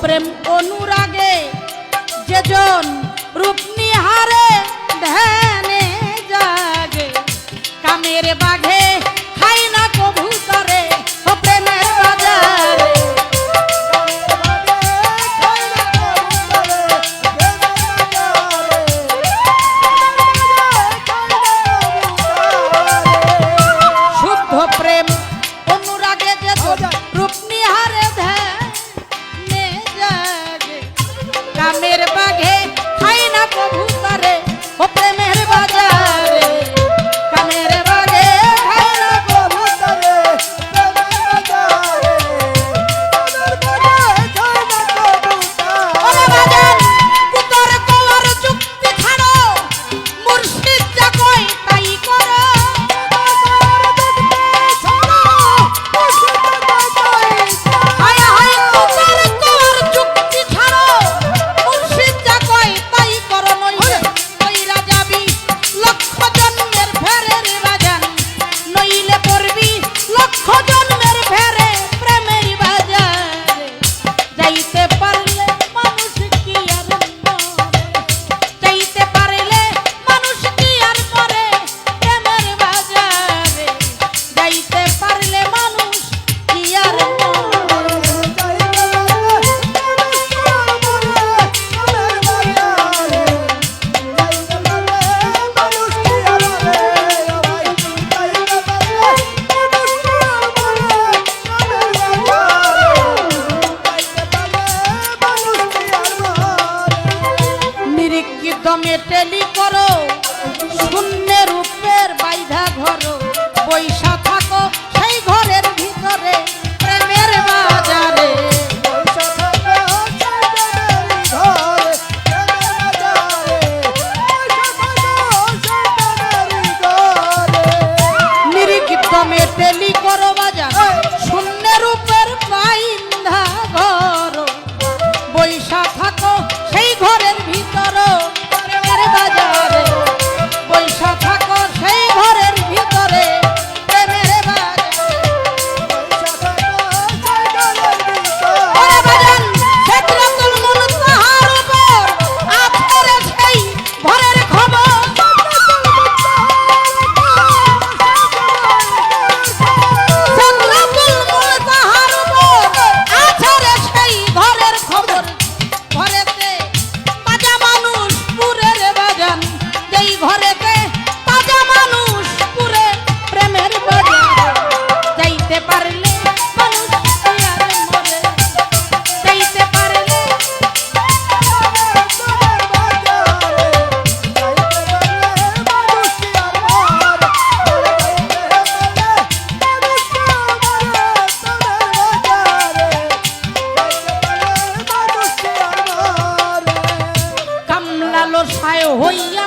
প্রেম অনুরাগে যেজন রূপ নিহারে ধ্যান Opa! দমে টেলি করো শূন্য হইয়া